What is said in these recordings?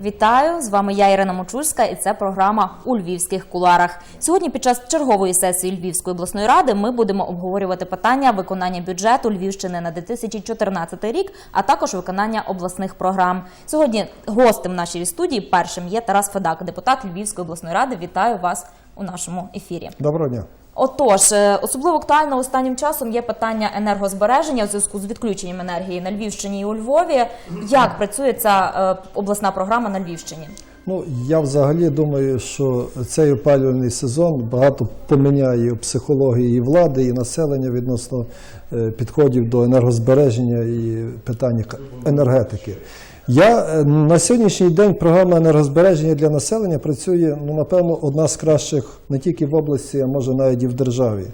Вітаю з вами я Ірина Мочульська, і це програма у львівських куларах. Сьогодні, під час чергової сесії Львівської обласної ради, ми будемо обговорювати питання виконання бюджету Львівщини на 2014 рік, а також виконання обласних програм. Сьогодні гостем нашої студії першим є Тарас Федак, депутат Львівської обласної ради. Вітаю вас у нашому ефірі. Доброго дня. Отож, е, особливо актуально останнім часом є питання енергозбереження у зв'язку з відключенням енергії на Львівщині і у Львові. Як працює ця е, обласна програма на Львівщині? Ну я взагалі думаю, що цей опалювальний сезон багато поміняє психології і влади, і населення відносно е, підходів до енергозбереження і питань енергетики. Я е, на сьогоднішній день програма енергозбереження для населення працює, ну напевно, одна з кращих не тільки в області, а може навіть і в державі.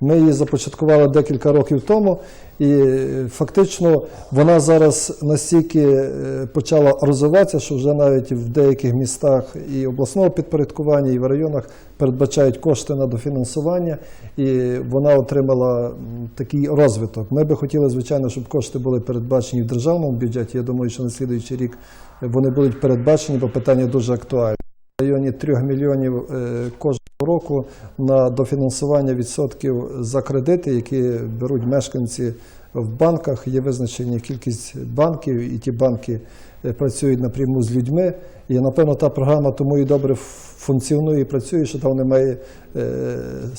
Ми її започаткували декілька років тому, і е, фактично вона зараз настільки е, почала розвиватися, що вже навіть в деяких містах і обласного підпорядкування, і в районах передбачають кошти на дофінансування, і вона отримала такий розвиток. Ми би хотіли, звичайно, щоб кошти були передбачені в державному бюджеті. Я думаю, що на слідуючий рік вони будуть передбачені, бо питання дуже актуальне. Районі 3 мільйонів е, кожного року на дофінансування відсотків за кредити, які беруть мешканці в банках. Є визначена кількість банків, і ті банки е, працюють напряму з людьми. І напевно та програма тому і добре функціонує і працює, що там немає е,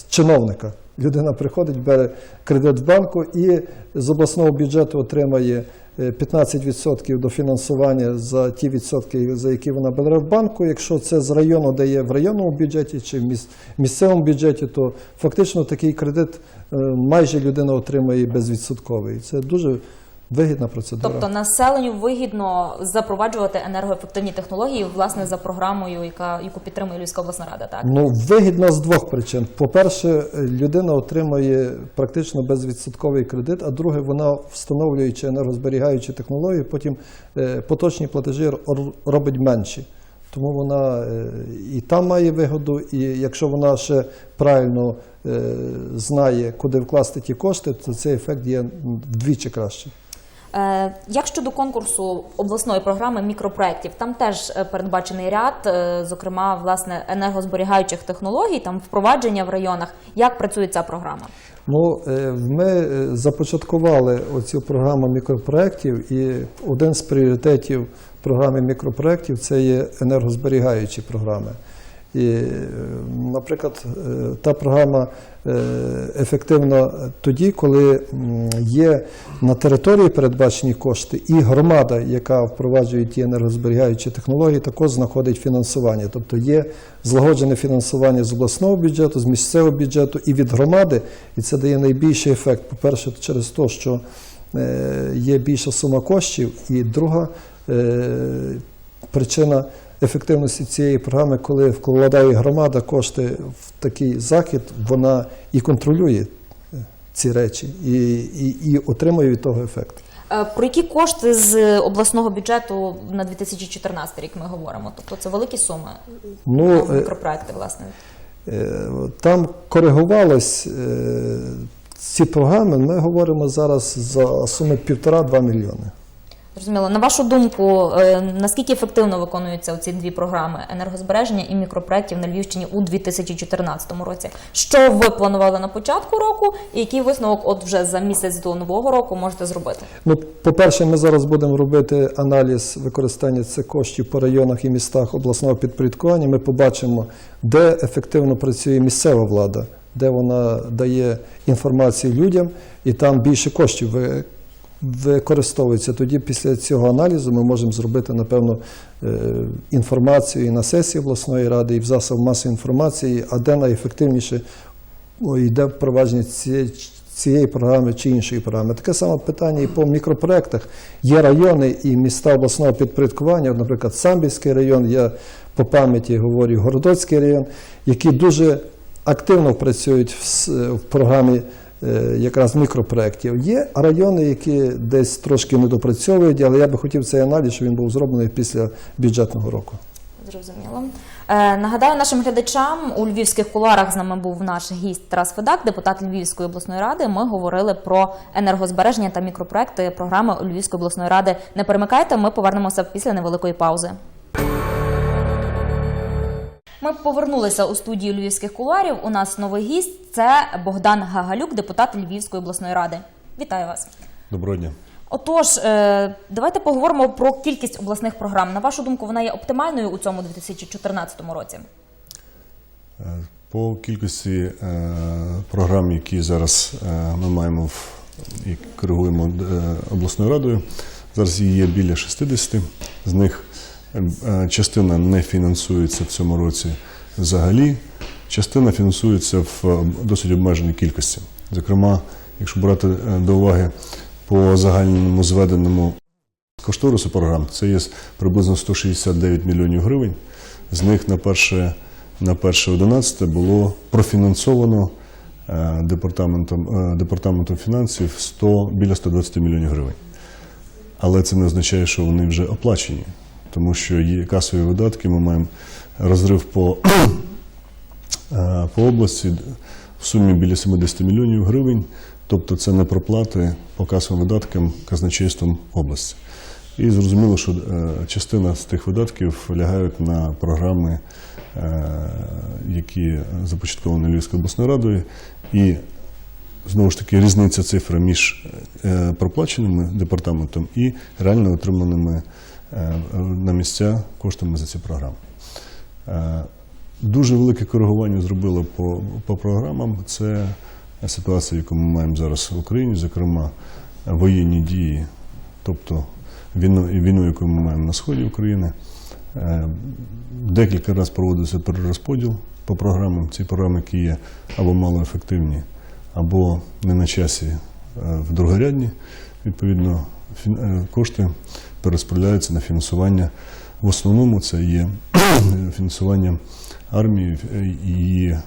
чиновника. Людина приходить, бере кредит в банку і з обласного бюджету отримає е, 15% до фінансування за ті відсотки, за які вона бере в банку. Якщо це з району, де є в районному бюджеті чи в місцевому бюджеті, то фактично такий кредит е, майже людина отримає безвідсотковий. Це дуже вигідна процедура. Тобто населенню вигідно запроваджувати енергоефективні технології власне за програмою, яка яку підтримує Львівська обласна рада. Так Ну, вигідно з двох причин. По-перше, людина отримує практично безвідсотковий кредит, а друге, вона встановлюючи енергозберігаючі технології, потім е, поточні платежі робить менші. Тому вона е, і там має вигоду, і якщо вона ще правильно е, знає, куди вкласти ті кошти, то цей ефект є вдвічі кращий. Е, Як щодо конкурсу обласної програми мікропроєктів, там теж е, передбачений ряд, е, зокрема, власне, енергозберігаючих технологій, там впровадження в районах. Як працює ця програма? Ну, ми започаткували оцю програму мікропроєктів, і один з пріоритетів програми мікропроєктів це є енергозберігаючі програми. І, е, наприклад, е, та програма е, ефективна тоді, коли є на території передбачені кошти, і громада, яка впроваджує ті енергозберігаючі технології, також знаходить фінансування. Тобто є злагоджене фінансування з обласного бюджету, з місцевого бюджету і від громади, і це дає найбільший ефект. По-перше, через те, що є більша сума коштів, і друга причина ефективності цієї програми, коли вкладає громада кошти в такий захід, вона і контролює е, ці речі, і, і, і отримує від того ефект. Е, Про які кошти з обласного бюджету на 2014 рік ми говоримо? Тобто це великі суми Ну, на е, мікропроекти, власне. Там коригувалось е, ці програми. Ми говоримо зараз за суми півтора-два мільйони. Зрозуміло. На вашу думку, е, наскільки ефективно виконуються ці дві програми енергозбереження і мікропроєктів на Львівщині у 2014 році? Що ви планували на початку року, і який висновок, от вже за місяць до нового року, можете зробити? Ну, по-перше, ми зараз будемо робити аналіз використання цих коштів по районах і містах обласного підпорядкування. Ми побачимо, де ефективно працює місцева влада, де вона дає інформацію людям, і там більше коштів використовується. Тоді після цього аналізу ми можемо зробити, напевно, е, інформацію і на сесії обласної ради, і в засоб масової інформації, а де найефективніше йде впровадження цієї, програми чи іншої програми. Таке саме питання і по мікропроектах. Є райони і міста обласного підпорядкування, наприклад, Самбірський район, я по пам'яті говорю Городоцький район, які дуже активно працюють в, в програмі якраз мікропроєктів. Є райони, які десь трошки недопрацьовують, але я би хотів цей аналіз, щоб він був зроблений після бюджетного року. Зрозуміло. Е, нагадаю нашим глядачам, у львівських кулуарах з нами був наш гість Тарас Федак, депутат Львівської обласної ради. Ми говорили про енергозбереження та мікропроекти програми Львівської обласної ради. Не перемикайте, ми повернемося після невеликої паузи. Ми повернулися у студію львівських куларів. У нас новий гість це Богдан Гагалюк, депутат Львівської обласної ради. Вітаю вас. Доброго дня. Отож, е, давайте поговоримо про кількість обласних програм. На вашу думку, вона є оптимальною у цьому 2014 році? Е, По кількості е, програм, які зараз ми маємо і коригуємо обласною радою, зараз її є біля 60. З них частина не фінансується в цьому році взагалі, частина фінансується в е, досить обмеженій кількості. Зокрема, якщо брати е, до уваги по загальному зведеному кошторису програм, це є приблизно 169 мільйонів гривень. З них на перше, на перше 11 було профінансовано е, департаментом, е, департаментом фінансів 100, біля 120 мільйонів гривень. Але це не означає, що вони вже оплачені, тому що є касові видатки, ми маємо розрив по, е, по області в сумі біля 70 мільйонів гривень, тобто це не проплати по касовим видаткам казначейством області. І зрозуміло, що е, частина з тих видатків лягають на програми, е, які започатковані Львівською обласною радою, і знову ж таки різниця цифра між проплаченими департаментом і реально отриманими на місця коштами за ці програми. Е, Дуже велике коригування зробило по, по програмам. Це ситуація, яку ми маємо зараз в Україні, зокрема воєнні дії, тобто війну, війну, яку ми маємо на сході України. Е, Декілька разів проводився перерозподіл по програмам. Ці програми, які є або малоефективні, або не на часі е, в другорядні. Відповідно, е, кошти перерозподіляються на фінансування. В основному це є фінансування армії е, і е,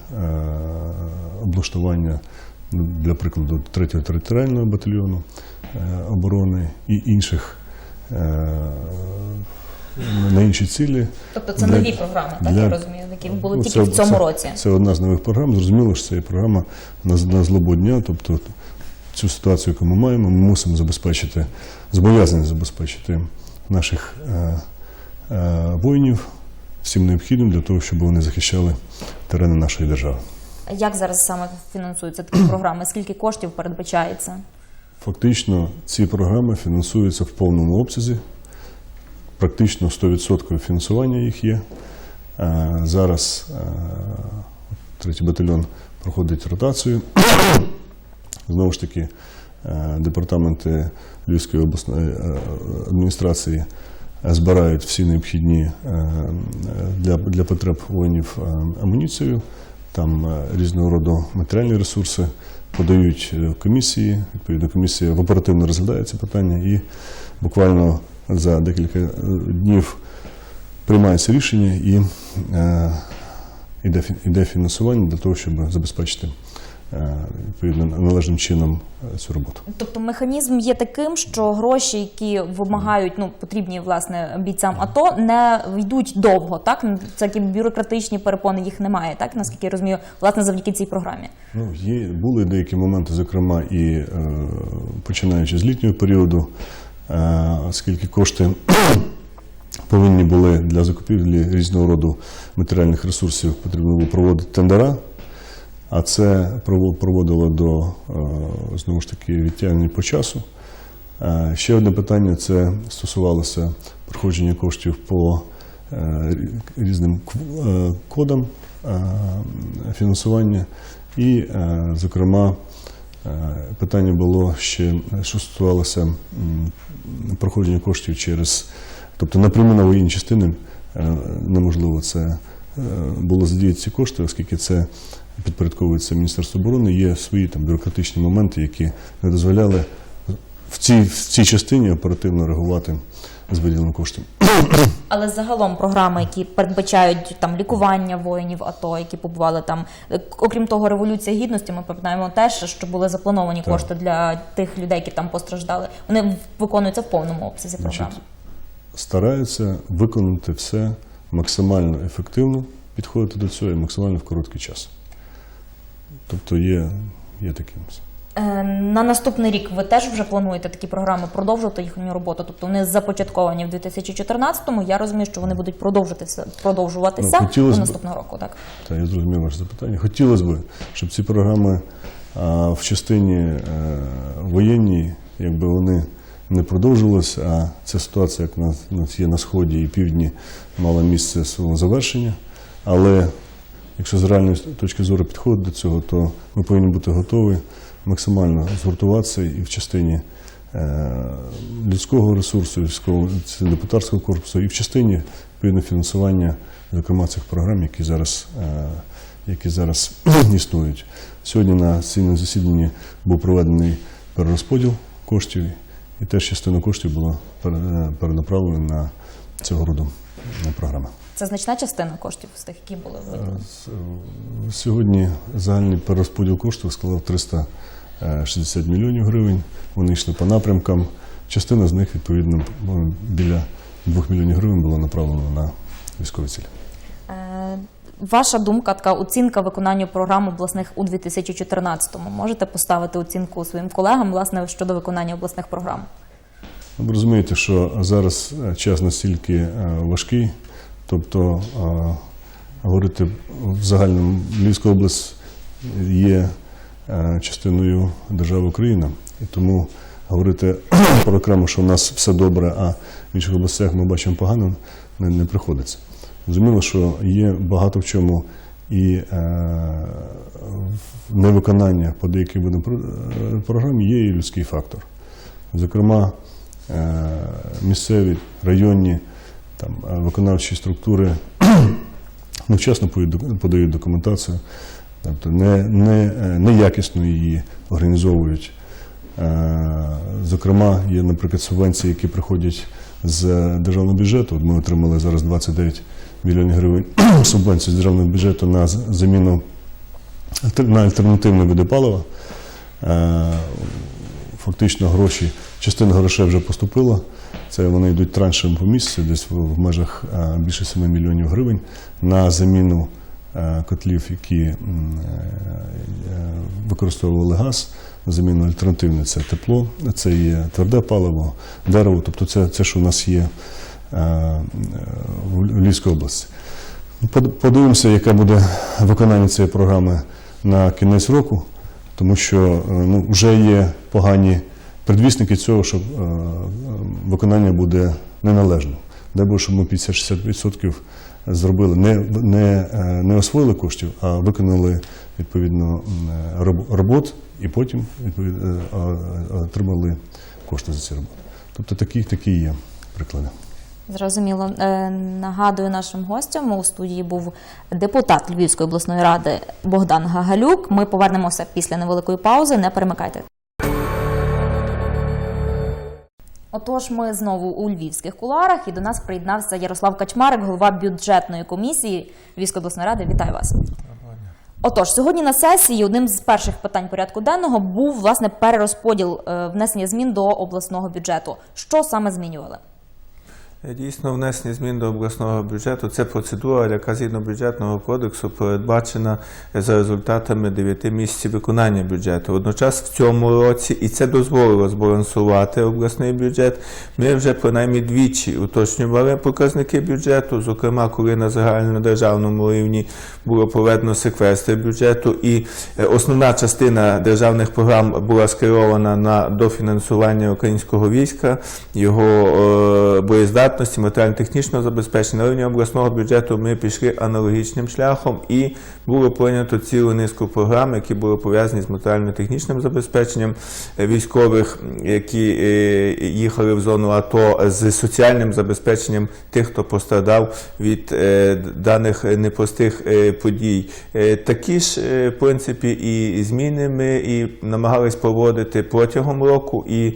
облаштування, ну, для прикладу, 3-го територіального батальйону е, оборони і інших на інші цілі. Тобто це Для- нові програми, так для- я розумію, які були Ну, тільки це- в цьому це- році. Це одна з нових програм. Зрозуміло, що це є програма на, на злобу дня. Тобто цю ситуацію, яку ми маємо, ми мусимо забезпечити, зобов'язані забезпечити наших е, е, воїнів всім необхідним для того, щоб вони захищали терени нашої держави. Як зараз саме фінансуються такі програми? Скільки коштів передбачається? Фактично, ці програми фінансуються в повному обсязі. Практично 100% фінансування їх є. Е, Зараз е, третій батальйон проходить ротацію. Знову ж таки, е, департаменти Львівської обласної е, адміністрації збирають всі необхідні е, для, для потреб воїнів амуніцію, там різного роду матеріальні ресурси, подають комісії. Відповідно, комісія в оперативно розглядає це питання і буквально за декілька днів приймається рішення і іде, іде фінансування для того, щоб забезпечити відповідно належним чином е, цю роботу. Тобто механізм є таким, що гроші, які вимагають, ну потрібні власне бійцям АТО, не йдуть довго. Так це такі бюрократичні перепони їх немає. Так наскільки я розумію, власне, завдяки цій програмі. Ну, є, були деякі моменти, зокрема, і е, починаючи з літнього періоду, е, оскільки кошти повинні були для закупівлі різного роду матеріальних ресурсів, потрібно було проводити тендера, а це проводило до е, знову ж таки відтягнення по часу. Е, Ще одне питання це стосувалося проходження коштів по е, різним кодам фінансування. І, зокрема, питання було ще, що стосувалося проходження коштів через, тобто напряму на воєнні частини неможливо це було задіяти ці кошти, оскільки це підпорядковується Міністерство оборони. Є свої там бюрократичні моменти, які не дозволяли в цій, в цій частині оперативно реагувати з виділеним коштом. Але загалом програми, які передбачають там лікування воїнів АТО, які побували там, окрім того, революція гідності, ми пам'ятаємо теж, що були заплановані Так. кошти для тих людей, які там постраждали. Вони виконуються в повному обсязі програми. стараються виконати все максимально ефективно, підходити до цього і максимально в короткий час. Тобто є, є таким. Е, На наступний рік ви теж вже плануєте такі програми продовжувати їхню роботу? Тобто вони започатковані в 2014-му. Я розумію, що вони будуть продовжуватися, продовжуватися Ну, до б. наступного року. Так Та я зрозумів ваше запитання. Хотілося б, щоб ці програми а, в частині е, воєнній, якби вони не продовжувалися, а ця ситуація, як у нас є на сході і півдні, мала місце свого завершення. Але якщо з реальної точки зору підходити до цього, то ми повинні бути готові максимально згуртуватися і в частині е, людського ресурсу, це депутатського корпусу, і в частині відповідно фінансування, зокрема цих програм, які зараз, е, які зараз існують. Сьогодні на сильному засіданні був проведений перерозподіл коштів, і теж частина коштів була е, перенаправлена на цього роду е, програми. це значна частина коштів з тих, які були виділені. Е, Сьогодні загальний перерозподіл коштів склав 360 мільйонів гривень. Вони йшли по напрямкам. Частина з них, відповідно, біля 2 мільйонів гривень була направлена на військові цілі. Е, Ваша думка, така оцінка виконанню програм обласних у 2014-му. Можете поставити оцінку своїм колегам власне щодо виконання обласних програм? Ви розумієте, що зараз е, час настільки е, важкий, тобто е, говорити в загальному Львівська область є частиною держави Україна, і тому говорити про окремо, що у нас все добре, а в інших областях ми бачимо погано, не, не приходиться. Зрозуміло, що є багато в чому і невиконання по деяким видам про- програм є і людський фактор. Зокрема, місцеві, районні там, е, виконавчі структури невчасно подають подають документацію, тобто не, не, е, неякісно її організовують. Е, Зокрема, є, наприклад, субвенції, які приходять з державного бюджету. От Ми отримали зараз 29 мільйонів гривень субвенцій з державного бюджету на заміну на альтернативні види палива. Е, Фактично гроші, частина грошей вже поступила. Це вони йдуть траншем по місяцю, десь в, в межах е, більше 7 мільйонів гривень на заміну е, котлів, які е, використовували газ, на заміну альтернативне це тепло, це є тверде паливо, дерево, тобто це, це що у нас є в Львівській області. Подивимося, яке буде виконання цієї програми на кінець року, тому що ну, вже є погані предвісники цього, що е, е, виконання буде неналежним. Дай Боже, щоб ми 50-60% зробили, не, не, е, не освоїли коштів, а виконали відповідно робот і потім відповідно, отримали кошти за ці роботи. Тобто такі, такі є приклади. Зрозуміло. Нагадую нашим гостям у студії був депутат Львівської обласної ради Богдан Гагалюк. Ми повернемося після невеликої паузи. Не перемикайте. Отож, ми знову у львівських куларах і до нас приєднався Ярослав Качмарик, голова бюджетної комісії Львівської обласної ради. Вітаю вас. Отож, сьогодні на сесії одним з перших питань порядку денного був власне перерозподіл е, внесення змін до обласного бюджету. Що саме змінювали? Дійсно, внесення змін до обласного бюджету це процедура, яка згідно бюджетного кодексу передбачена за результатами 9 місяців виконання бюджету. Водночас в цьому році, і це дозволило збалансувати обласний бюджет. Ми вже принаймні двічі уточнювали показники бюджету, зокрема, коли на загальнодержавному рівні було проведено секвестр бюджету, і е, основна частина державних програм була скерована на дофінансування українського війська, його е, боєздатності, матеріально-технічного забезпечення. На рівні обласного бюджету ми пішли аналогічним шляхом і було прийнято цілу низку програм, які були пов'язані з матеріально-технічним забезпеченням е, військових, які е, їхали в зону АТО, з соціальним забезпеченням тих, хто пострадав від е, даних непростих подій. Такі ж, в принципі, і зміни ми і намагались проводити протягом року, і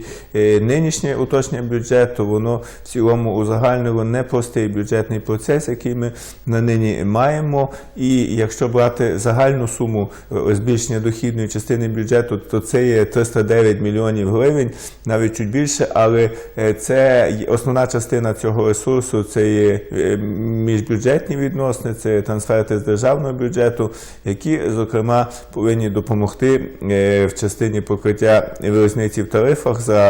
нинішнє уточнення бюджету, воно в цілому узагальнило непростий бюджетний процес, який ми на нині маємо. І якщо брати загальну суму е, збільшення дохідної частини бюджету, то це є 309 мільйонів гривень, навіть чуть більше, але е, це основна частина цього ресурсу це є е, міжбюджетні відносини, це трансферти з державного бюджету, які, зокрема, повинні допомогти в частині покриття різниці в тарифах за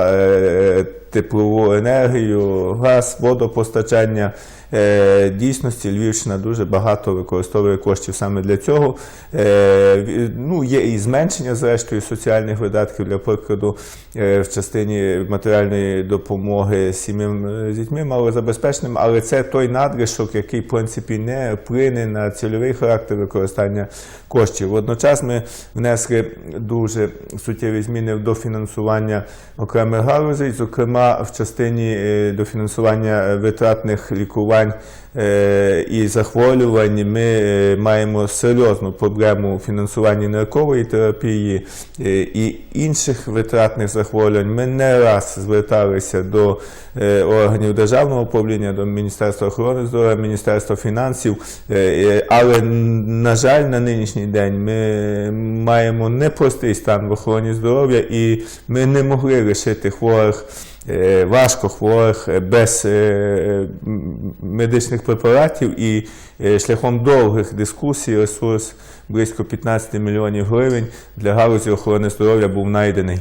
теплову енергію, газ, водопостачання. Е, Дійсності Львівщина дуже багато використовує коштів саме для цього. Е, Ну, є і зменшення, зрештою, соціальних видатків для прикладу е, в частині матеріальної допомоги сім'ям з дітьми малозабезпеченим, але це той надлишок, який в принципі не вплине на цільовий характер використання коштів. Водночас ми внесли дуже суттєві зміни в дофінансування окремих галузей, зокрема в частині дофінансування витратних лікувань е, і захворювань. Ми е, маємо серйозну проблему у фінансуванні ниркової терапії е, і інших витратних захворювань. Ми не раз зверталися до органів державного управління, до Міністерства охорони здоров'я, Міністерства фінансів, але на жаль, на нинішній день ми маємо непростий стан в охороні здоров'я, і ми не могли лишити хворих. Е, Важко хворих е, без е, медичних препаратів і шляхом довгих дискусій ресурс близько 15 мільйонів гривень для галузі охорони здоров'я був знайдений.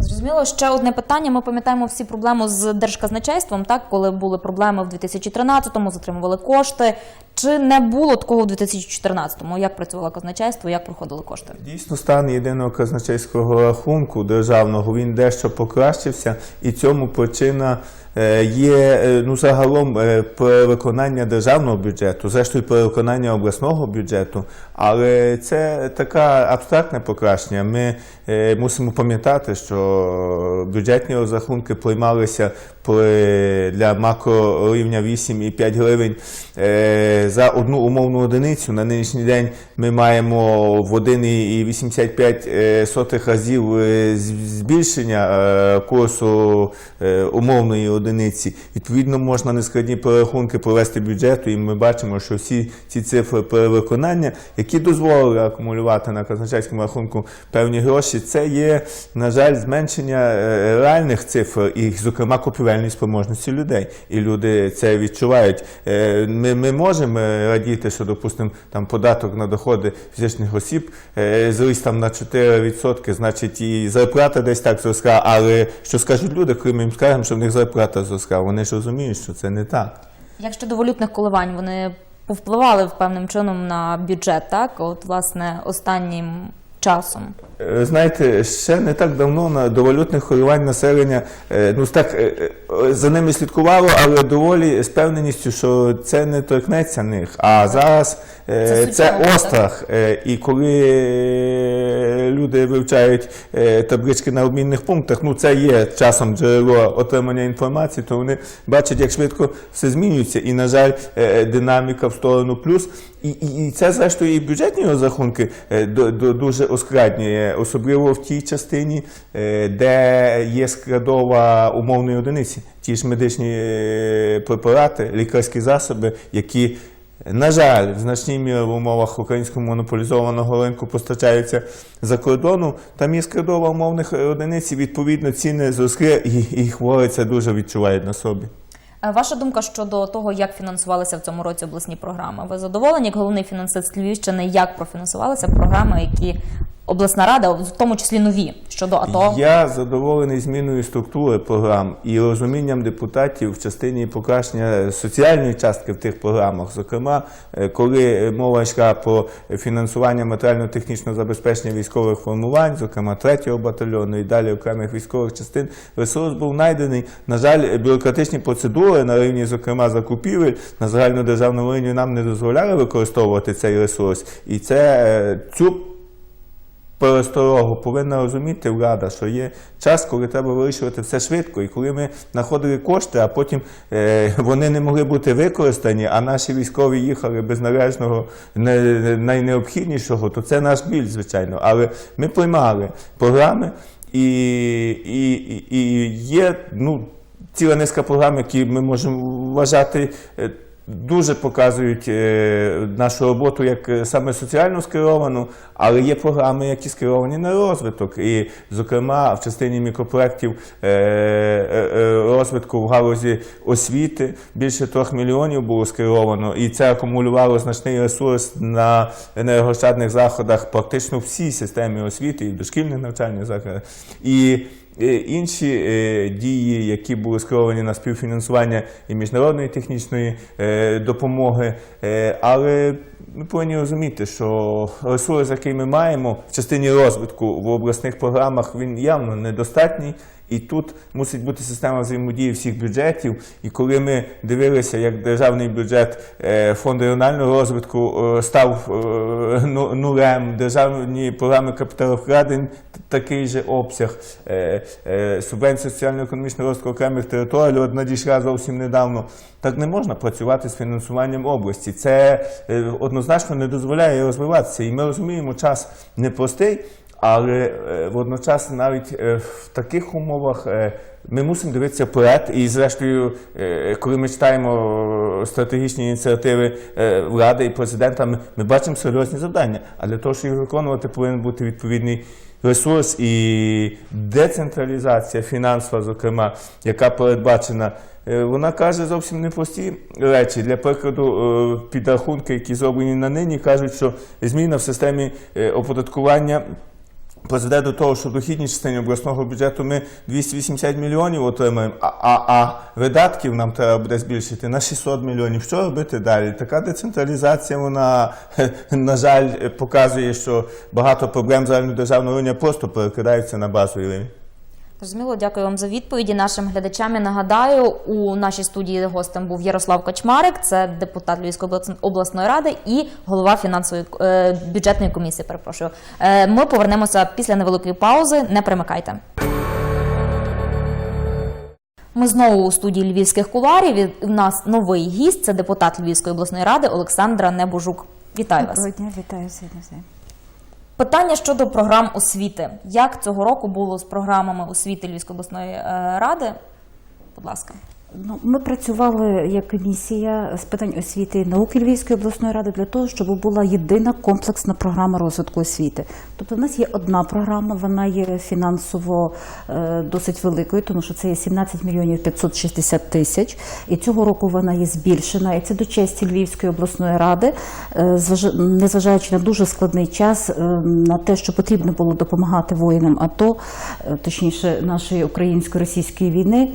Зрозуміло, ще одне питання. Ми пам'ятаємо всі проблеми з держказначейством, так коли були проблеми в 2013-му, затримували кошти. Чи не було такого в 2014-му? Як працювало казначейство, як проходили кошти? Дійсно, стан єдиного казначейського рахунку державного він дещо покращився, і цьому причина е, є е, ну загалом е, перевиконання державного бюджету, зрештою перевиконання обласного бюджету. Але це таке абстрактне покращення. Ми мусимо пам'ятати, що бюджетні розрахунки приймалися для макрорівня 8,5 гривень е, за одну умовну одиницю. На нинішній день ми маємо в 1,85 е, разів е, збільшення курсу умовної одиниці. Відповідно, можна нескладні перерахунки провести бюджету, і ми бачимо, що всі ці цифри перевиконання, які дозволили акумулювати на казначейському рахунку певні гроші, це є, на жаль, зменшення реальних цифр і, зокрема, купівельної спроможності людей. І люди це відчувають. Е, Ми, ми можемо радіти, що, допустимо, там податок на доходи фізичних осіб е, зріс там на 4%, значить, і зарплата десь так зросла. Але що скажуть люди, коли ми їм скажемо, що в них зарплата зросла? Вони ж розуміють, що це не так. Як щодо валютних коливань, вони повпливали певним чином на бюджет, так? От, власне, останнім часом. Е, Знаєте, ще не так давно на до валютних хвилювань населення е, ну так е, за ними слідкувало, але доволі з певненістю, що це не торкнеться них. А зараз Це це, острах. І коли люди вивчають таблички на обмінних пунктах, ну це є часом джерело отримання інформації, то вони бачать, як швидко все змінюється. І, на жаль, динаміка в сторону плюс. І, і, і це, зрештою, і бюджетні розрахунки до, до, дуже ускладнює, особливо в тій частині, е, де є складова умовної одиниці. Ті ж медичні е, препарати, лікарські засоби, які, на жаль, в значній мірі в умовах українського монополізованого ринку постачаються за кордону, там є складова умовних одиниць, і відповідно ціни зросли, і, і хворі це дуже відчувають на собі. Е, Ваша думка щодо того, як фінансувалися в цьому році обласні програми? Ви задоволені, як головний фінансист Львівщини, як профінансувалися програми, які обласна рада, в тому числі нові щодо АТО? Я задоволений зміною структури програм і розумінням депутатів в частині покращення соціальної частки в тих програмах. Зокрема, е, коли мова йшла про фінансування матеріально-технічного забезпечення військових формувань, зокрема 3-го батальйону і далі окремих військових частин, ресурс був знайдений. На жаль, бюрократичні процедури на рівні, зокрема, закупівель на загальнодержавному рівні нам не дозволяли використовувати цей ресурс. І це е, цю пересторогу повинна розуміти влада, що є час, коли треба вирішувати все швидко. І коли ми знаходили кошти, а потім е, вони не могли бути використані, а наші військові їхали без належного не, найнеобхіднішого, то це наш біль, звичайно. Але ми приймали програми. І, і, і є ну, ціла низка програм, які ми можемо вважати. е, Дуже показують е, нашу роботу як е, саме соціально скеровану, але є програми, які скеровані на розвиток. І, зокрема, в частині мікропроєктів розвитку в галузі освіти більше трьох мільйонів було скеровано, і це акумулювало значний ресурс на енергощадних заходах практично всій системі освіти, і дошкільних навчальних закладах. І Інші е, дії, які були скеровані на співфінансування і міжнародної технічної е, допомоги, Е, але ми повинні розуміти, що ресурс, який ми маємо в частині розвитку в обласних програмах, він явно недостатній. І тут мусить бути система взаємодії всіх бюджетів. І коли ми дивилися, як державний бюджет е, фонду регіонального розвитку е, став е, ну- нулем, державні програми капіталовкладень т- такий же обсяг, субвенція соціально-економічного розвитку окремих територій от надійшла зовсім недавно. Так не можна працювати з фінансуванням області. Це однозначно не дозволяє розвиватися. І ми розуміємо, час непростий. Але е, водночас навіть е, в таких умовах е, ми мусимо дивитися вперед. І, зрештою, коли ми читаємо стратегічні ініціативи влади і президента, ми, бачимо серйозні завдання. А для того, щоб їх виконувати, повинен бути відповідний ресурс і децентралізація фінансова, зокрема, яка передбачена. Вона каже зовсім непрості речі. Для прикладу, підрахунки, які зроблені на нині, кажуть, що зміна в системі оподаткування призведе до того, що в дохідній частині обласного бюджету ми 280 мільйонів отримаємо, а, а, а видатків нам треба буде збільшити на 600 мільйонів. Що робити далі? Така децентралізація, вона, на жаль, показує, що багато проблем загальнодержавного рівня просто перекидаються на базовий рівень. Зрозуміло, дякую вам за відповіді. Нашим глядачам я нагадаю, у нашій студії гостем був Ярослав Кочмарик, це депутат Львівської обласної ради і голова фінансової е, бюджетної комісії. Перепрошую. Е, Ми повернемося після невеликої паузи. Не примикайте. Ми знову у студії львівських куларів. І У нас новий гість. Це депутат Львівської обласної ради Олександра Небожук. Вітаю вас. Доброго дня, вітаю всіх. Питання щодо програм освіти. Як цього року було з програмами освіти Львівської обласної е, ради? Будь ласка. Ну, ми працювали як комісія з питань освіти і науки Львівської обласної ради для того, щоб була єдина комплексна програма розвитку освіти. Тобто, в нас є одна програма, вона є фінансово е, досить великою, тому що це є 17 мільйонів 560 тисяч. І цього року вона є збільшена. І це до честі Львівської обласної ради, е, зважа- незважаючи на дуже складний час, е, на те, що потрібно було допомагати воїнам АТО, точніше нашої українсько-російської війни.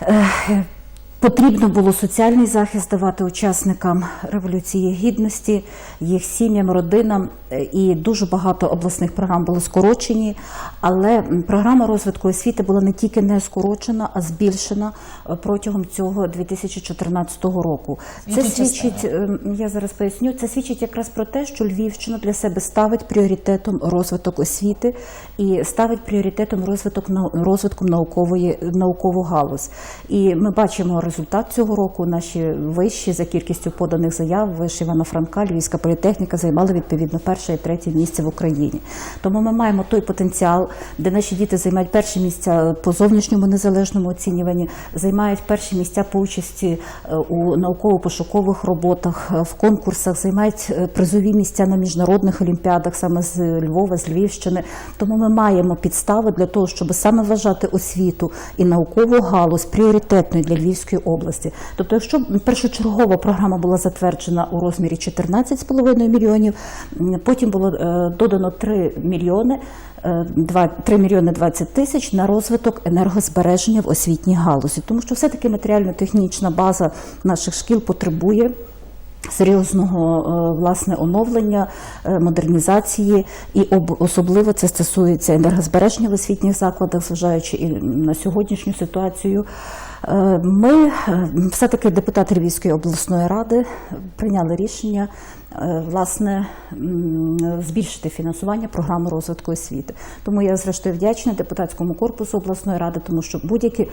Е, Потрібно було соціальний захист давати учасникам Революції Гідності, їх сім'ям, родинам, е, і дуже багато обласних програм були скорочені. Але програма розвитку освіти була не тільки не скорочена, а збільшена е, протягом цього 2014 року. Це свідчить, е, я зараз поясню, це свідчить якраз про те, що Львівщина для себе ставить пріоритетом розвиток освіти і ставить пріоритетом розвиток розвитком наукової наукову галузь. І ми бачимо результат цього року. Наші вищі за кількістю поданих заяв, виш Івана Франка, Львівська політехніка займали відповідно перше і третє місце в Україні. Тому ми маємо той потенціал, де наші діти займають перші місця по зовнішньому незалежному оцінюванні, займають перші місця по участі е, у науково-пошукових роботах, е, в конкурсах, займають е, призові місця на міжнародних олімпіадах саме з Львова, з Львівщини. Тому ми маємо підстави для того, щоб саме вважати освіту і наукову галузь пріоритетною для Львівської області. Тобто, якщо першочергова програма була затверджена у розмірі 14,5 мільйонів, потім було е, додано 3 мільйони. е, 3 мільйони 20 тисяч на розвиток енергозбереження в освітній галузі, тому що все-таки матеріально-технічна база наших шкіл потребує серйозного е, власне оновлення, е, модернізації, і особливо це стосується енергозбереження в освітніх закладах, зважаючи і на сьогоднішню ситуацію. Ми, е, все-таки депутати Львівської обласної ради, прийняли рішення е, власне збільшити фінансування програми розвитку освіти. Тому я зрештою вдячна депутатському корпусу обласної ради, тому що будь-які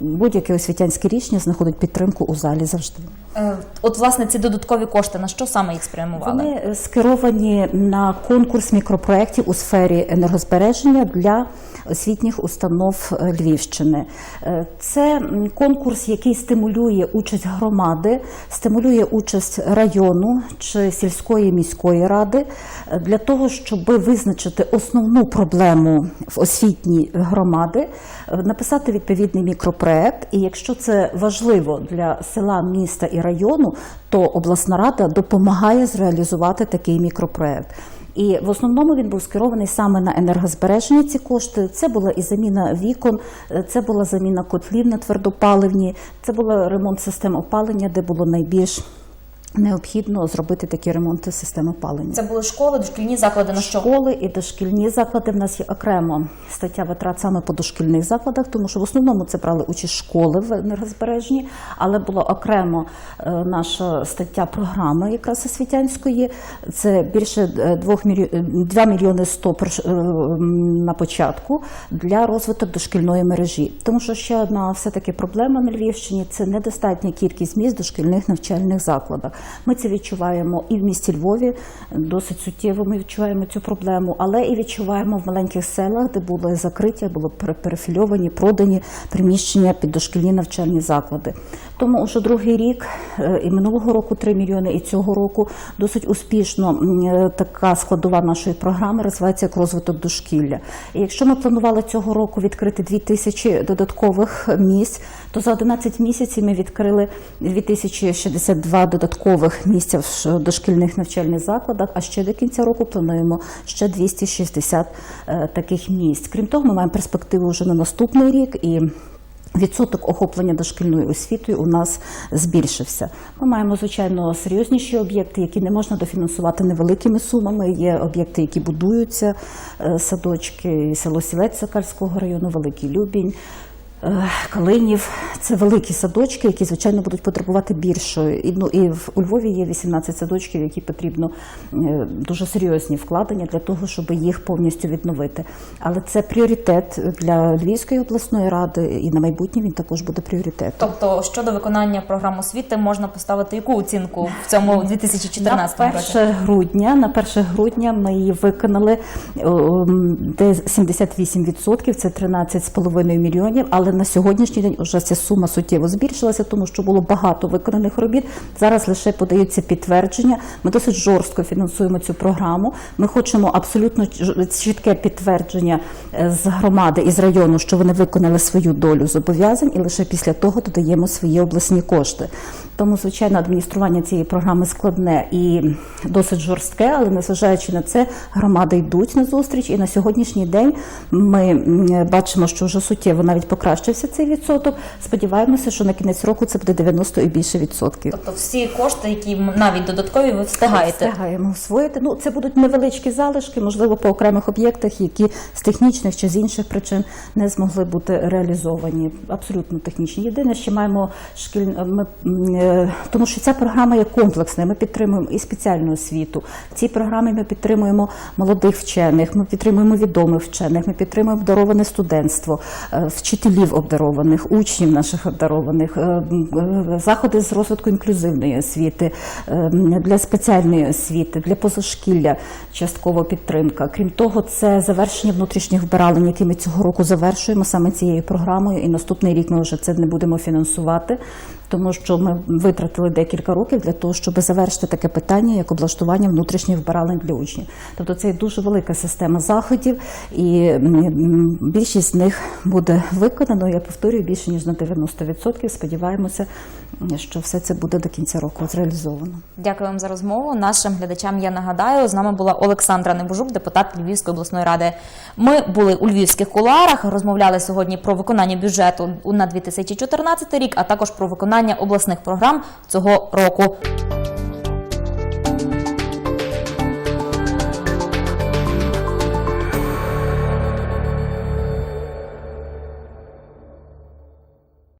будь-яке освітянське рішення знаходить підтримку у залі завжди. Е, От власне ці додаткові кошти на що саме їх спрямували? Вони скеровані на конкурс мікропроєктів у сфері енергозбереження для освітніх установ е, Львівщини. Е, Це конкурс, який стимулює участь громади, стимулює участь району чи сільської міської ради е, для того, щоб визначити основну проблему в освітній громади, написати відповідний мікропроект. І якщо це важливо для села, міста і району, то обласна рада допомагає зреалізувати такий мікропроект. І в основному він був скерований саме на енергозбереження. Ці кошти це була і заміна вікон, е, це була заміна котлів на твердопаливні, це була ремонт систем опалення, де було найбільш необхідно зробити такі ремонти систем опалення. Це були школи, дошкільні заклади на що? Школи і дошкільні заклади. В нас є окремо стаття витрат саме по дошкільних закладах, тому що в основному це брали участь школи в енергозбереженні, але була окремо е, наша стаття програми якраз освітянської. Це більше 2 мільйони 2 мільйони 100 прош- е, на початку для розвиток дошкільної мережі. Тому що ще одна все-таки проблема на Львівщині це недостатня кількість місць в дошкільних навчальних закладах. Ми це відчуваємо і в місті Львові, досить суттєво ми відчуваємо цю проблему, але і відчуваємо в маленьких селах, де були закриті, пере- перефільовані, продані приміщення під дошкільні навчальні заклади. Тому вже другий рік е, і минулого року 3 мільйони, і цього року досить успішно е, така складова нашої програми розвивається як розвиток дошкілля. І якщо ми планували цього року відкрити 2 тисячі додаткових місць, то за 11 місяців ми відкрили 2062 додаткових місця в дошкільних навчальних закладах. А ще до кінця року плануємо ще 260 е, таких місць. Крім того, ми маємо перспективу вже на наступний рік і. Відсоток охоплення дошкільною освітою у нас збільшився. Ми маємо звичайно серйозніші об'єкти, які не можна дофінансувати невеликими сумами. Є об'єкти, які будуються, е, садочки, село Сілець Сокальського району, Великий Любінь. Калинів це великі садочки, які звичайно будуть потребувати більшої. І, ну, і в у Львові є 18 садочків, які потрібно е, дуже серйозні вкладення для того, щоб їх повністю відновити. Але це пріоритет для Львівської обласної ради, і на майбутнє він також буде пріоритетом. Тобто щодо виконання програм освіти можна поставити яку оцінку в цьому 2014 на році? 1 грудня. На 1 грудня ми її виконали де 78%, це 13,5 мільйонів. Але на сьогоднішній день вже ця сума суттєво збільшилася, тому що було багато виконаних робіт. Зараз лише подаються підтвердження. Ми досить жорстко фінансуємо цю програму. Ми хочемо абсолютно чітке підтвердження е, з громади і з району, що вони виконали свою долю зобов'язань, і лише після того додаємо свої обласні кошти. Тому, звичайно, адміністрування цієї програми складне і досить жорстке, але незважаючи на це, громади йдуть на зустріч. І на сьогоднішній день ми бачимо, що вже суттєво навіть покращився цей відсоток. Сподіваємося, що на кінець року це буде 90 і більше відсотків. Тобто всі кошти, які навіть додаткові, ви встигаєте. Встигаємо освоїти. Ну, це будуть невеличкі залишки, можливо, по окремих об'єктах, які з технічних чи з інших причин не змогли бути реалізовані. Абсолютно технічні. Єдине, що маємо шкіль... ми, е, тому що ця програма є комплексною. Ми підтримуємо і спеціальну освіту. В цій програмі ми підтримуємо молодих вчених, ми підтримуємо відомих вчених, ми підтримуємо обдароване студентство, е, вчителів обдарованих, учнів наших обдарованих, е, е, заходи з розвитку інклюзивної освіти, е, для спеціальної освіти, для позашкілля часткова підтримка. Крім того, це завершення внутрішніх вбиралень, які ми цього року завершуємо саме цією програмою. І наступний рік ми вже це не будемо фінансувати, тому що ми витратили декілька років для того, щоб завершити таке питання, як облаштування внутрішніх вбиралень для учнів. Тобто це дуже велика система заходів, і більшість з них буде виконано. Я повторюю більше ніж на 90%. Сподіваємося, що все це буде до кінця року зреалізовано. Дякую вам за розмову. Нашим глядачам я нагадаю, з нами була Олександра Небожук, депутат Львівської обласної ради. Ми були у львівських кулуарах, розмовляли сьогодні про виконання бюджету на 2014 рік, а також про виконання обласних програм цього року.